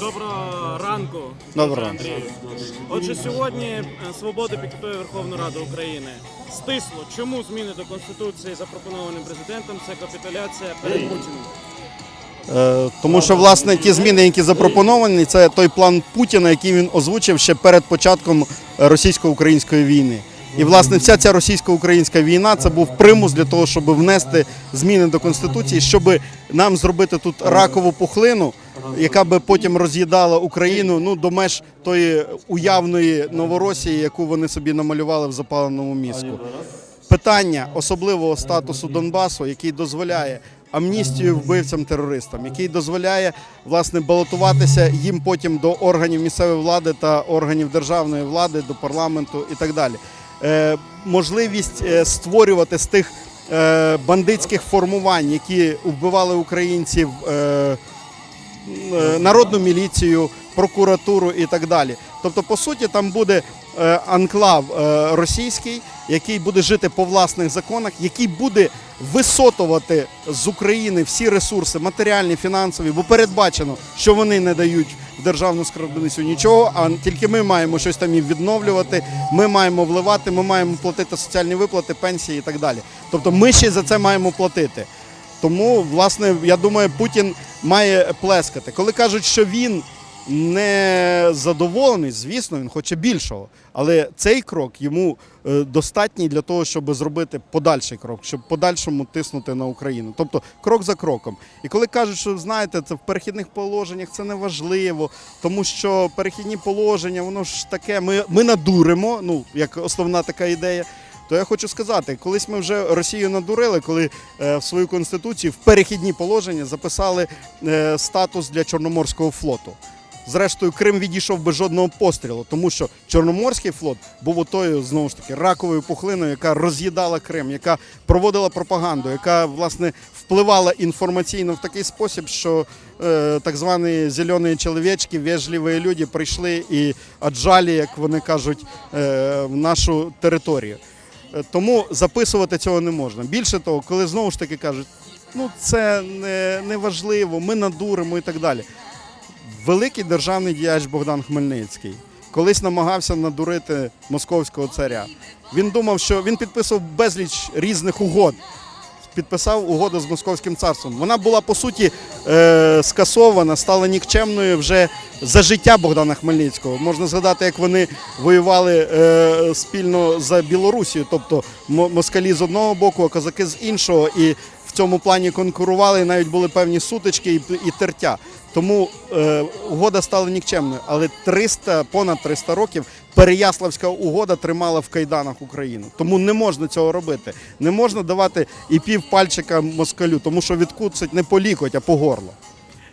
Доброго ранку, Доброго Петро Андрію. Отже, сьогодні е, Свобода пікетує Верховну Раду України. Стисло, чому зміни до Конституції, запропоновані президентом, це капітуляція перед Путіним? Е, Тому що власне ті зміни, які запропоновані, це той план Путіна, який він озвучив ще перед початком російсько-української війни. І власне вся ця російсько-українська війна це був примус для того, щоб внести зміни до конституції, щоб нам зробити тут ракову пухлину, яка би потім роз'їдала Україну ну до меж тої уявної новоросії, яку вони собі намалювали в запаленому мізку. питання особливого статусу Донбасу, який дозволяє амністію вбивцям терористам, який дозволяє власне балотуватися їм потім до органів місцевої влади та органів державної влади, до парламенту і так далі. Е, можливість е, створювати з тих е, бандитських формувань, які вбивали українців. Е, народну міліцію, прокуратуру і так далі. Тобто, по суті, там буде е, анклав е, російський, який буде жити по власних законах, який буде висотувати з України всі ресурси, матеріальні, фінансові, бо передбачено, що вони не дають державну скарбницю нічого, а тільки ми маємо щось там їм відновлювати, ми маємо вливати, ми маємо платити соціальні виплати, пенсії і так далі. Тобто ми ще за це маємо платити. Тому, власне, я думаю, Путін має плескати. Коли кажуть, що він не задоволений, звісно, він хоче більшого. Але цей крок йому е, достатній для того, щоб зробити подальший крок, щоб подальшому тиснути на Україну. Тобто крок за кроком. І коли кажуть, що знаєте, це в перехідних положеннях це не важливо, тому що перехідні положення, воно ж таке, ми, ми надуримо, ну як основна така ідея. То я хочу сказати, колись ми вже Росію надурили, коли е, в свою конституцію в перехідні положення записали е, статус для Чорноморського флоту. Зрештою, Крим відійшов без жодного пострілу, тому що Чорноморський флот був отою знову ж таки раковою пухлиною, яка роз'їдала Крим, яка проводила пропаганду, яка власне впливала інформаційно в такий спосіб, що е, так звані зелені чоловічки, вежливі люди прийшли і аджалі, як вони кажуть, е, в нашу територію. Е, Тому записувати цього не можна. Більше того, коли знову ж таки кажуть, ну це не, не важливо, ми надуримо і так далі. Великий державний діяч Богдан Хмельницький колись намагався надурити московського царя. Він думав, що він підписував безліч різних угод. Підписав угоду з московським царством. Вона була по суті е, скасована, стала нікчемною вже за життя Богдана Хмельницького. Можна згадати, як вони воювали е, спільно за Білорусію, тобто москалі з одного боку, а козаки з іншого, і в цьому плані конкурували. Навіть були певні сутички і, і тертя. Тому е, угода стала нікчемною. Але 300, понад 300 років Переяславська угода тримала в кайданах Україну. Тому не можна цього робити. Не можна давати і пів пальчика москалю, тому що відкуцать не по лікоть, а по горло.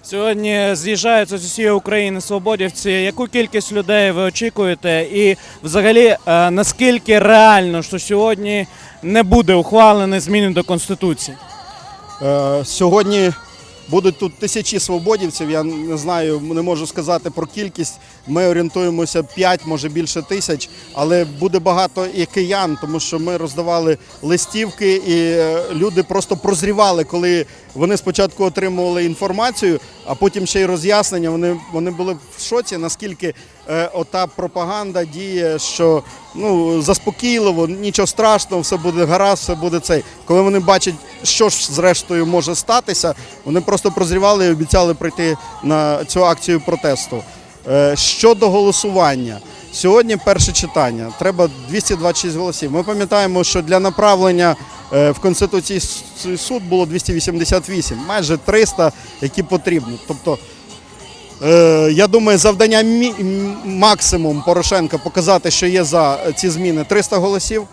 Сьогодні з'їжджаються з усієї України свободівці. Яку кількість людей ви очікуєте? І взагалі, е, наскільки реально, що сьогодні не буде ухвалене зміни до Конституції? Е, сьогодні будуть тут тисячі свободівців. Я не знаю, не можу сказати про кількість. Ми орієнтуємося 5, може більше тисяч, але буде багато і киян, тому що ми роздавали листівки, і е, люди просто прозрівали, коли вони спочатку отримували інформацію, а потім ще й роз'яснення. Вони, вони були в шоці, наскільки ота пропаганда діє, що ну заспокійливо, нічого страшного, все буде гаразд, все буде цей. Коли вони бачать, що ж зрештою може статися, вони просто прозрівали і обіцяли прийти на цю акцію протесту. Е, Щодо голосування, сьогодні перше читання. Треба 226 голосів. Ми пам'ятаємо, що для направлення е, в Конституційний суд було 288, майже 300, які потрібні. Тобто Е, я думаю, завдання максимум Порошенка показати, що є за ці зміни 300 голосів.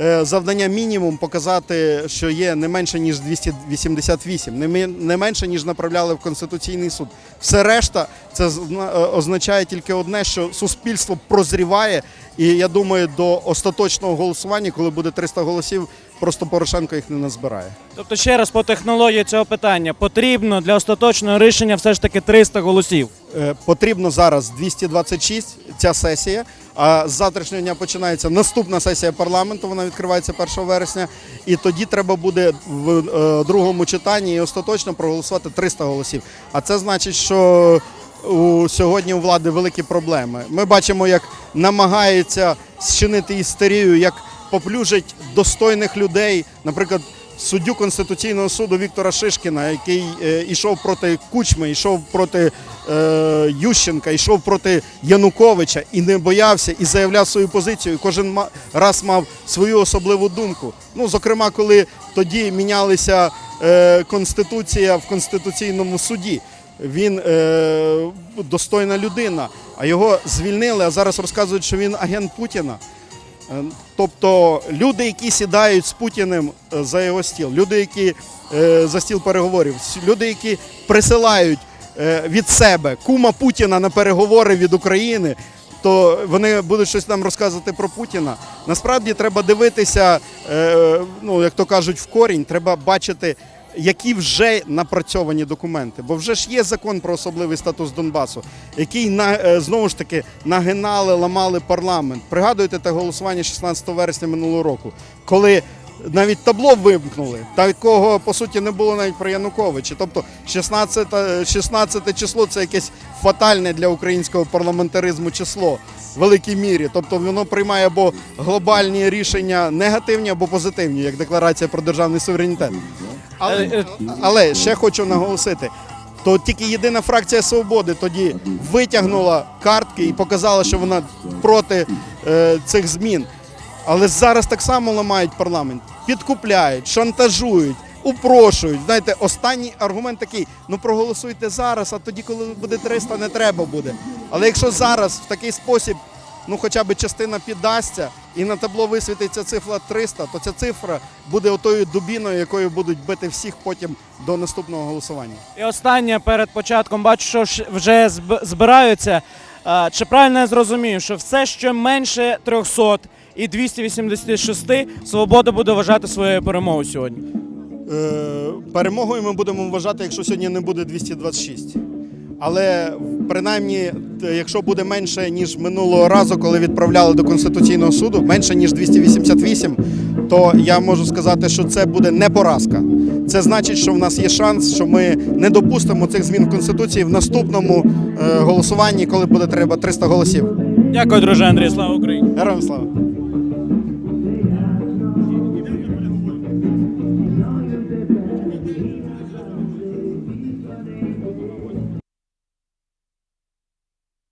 Е, Завдання мінімум показати, що є не менше ніж 288, не менше ніж направляли в конституційний суд. Все решта це е, означає тільки одне, що суспільство прозріває. І я думаю, до остаточного голосування, коли буде 300 голосів, просто Порошенко їх не назбирає. Тобто, ще раз по технології цього питання потрібно для остаточного рішення все ж таки 300 голосів. Е, Потрібно зараз 226 ця сесія. А з завтрашнього дня починається наступна сесія парламенту. Вона відкривається 1 вересня. І тоді треба буде в е, другому читанні і остаточно проголосувати 300 голосів. А це значить, що у сьогодні у влади великі проблеми. Ми бачимо, як намагаються зчинити істерію, як поплюжать достойних людей, наприклад. Суддю Конституційного суду Віктора Шишкіна, який е, йшов проти Кучми, йшов проти е, Ющенка, йшов проти Януковича і не боявся, і заявляв свою позицію. І кожен раз мав свою особливу думку. Ну, зокрема, коли тоді мінялися е, конституція в конституційному суді. Він е, достойна людина, а його звільнили, а зараз розказують, що він агент Путіна. Е, Тобто люди, які сідають з Путіним е, за його стіл, люди, які е, за стіл переговорів, люди, які присилають від себе кума Путіна на переговори від України, то вони будуть щось нам розказувати про Путіна. Насправді треба дивитися, ну як то кажуть, в корінь, треба бачити. Які вже напрацьовані документи, бо вже ж є закон про особливий статус Донбасу, який на е, знову ж таки нагинали, ламали парламент. Пригадуєте те голосування 16 вересня минулого року, коли навіть табло вимкнули, такого по суті не було навіть про Януковича. Тобто 16, 16 число це якесь фатальне для українського парламентаризму число в великій мірі. Тобто воно приймає або глобальні рішення негативні, або позитивні, як декларація про державний суверенітет. Але, але ще хочу наголосити. То тільки єдина фракція свободи тоді витягнула картки і показала, що вона проти е, цих змін. Але зараз так само ламають парламент, підкупляють, шантажують, упрошують. Знаєте, останній аргумент такий: ну проголосуйте зараз, а тоді, коли буде 300, не треба буде. Але якщо зараз в такий спосіб, ну хоча б частина піддасться, і на табло висвітиться цифра 300, то ця цифра буде отою дубіною, якою будуть бити всіх потім до наступного голосування. І останнє перед початком бачу, що вже збираються. Чи правильно я зрозумів, що все, що менше 300 і 286, свобода буде вважати своєю перемогою сьогодні? Е, перемогою ми будемо вважати, якщо сьогодні не буде 226. Але принаймні, якщо буде менше ніж минулого разу, коли відправляли до Конституційного суду, менше ніж 288, то я можу сказати, що це буде не поразка. Це значить, що в нас є шанс, що ми не допустимо цих змін в Конституції в наступному е, голосуванні, коли буде треба 300 голосів. Дякую, друже Андрій. Слава Україні! Героям слава!